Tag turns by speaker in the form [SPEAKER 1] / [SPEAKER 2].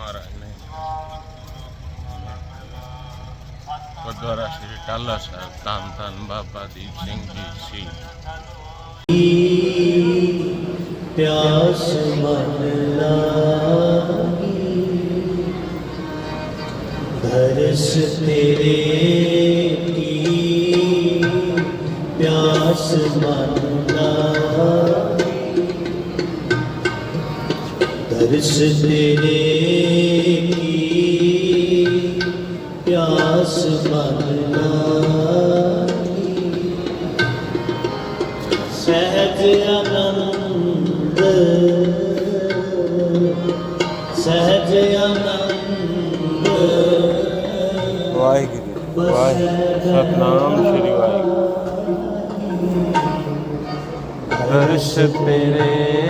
[SPEAKER 1] ਮਹਾਰਾਜ ਨੇ ਗੁਰਦੁਆਰਾ ਸ੍ਰੀ ਟਾਲਾ ਸਾਹਿਬ, ਧੰਨ ਧੰਨ ਬਾਬਾ ਦੀਪ ਸਿੰਘ ਜੀ ਸੀ
[SPEAKER 2] ਪਿਆਸ ਮਨ ਲਾਗੀ ਦਰਸ ਤੇਰੇ ਕੀ, ਪਿਆਸ ਮਨ ਲਾਗੀ ਤੇਰੇ ਕੀ? ਪਿਆਸ ਸਹਿਜ ਆਨੰਦ ਸਹਿਜ ਆਨੰਦ।
[SPEAKER 1] ਵਾਹਿਗੁਰੂ ਵਾਹਿਗੁਰੂ ਸਤਨਾਮ ਸ੍ਰੀ ਵਾਹਿਗੁਰੂ। ਦਰਸ ਤੇਰੇ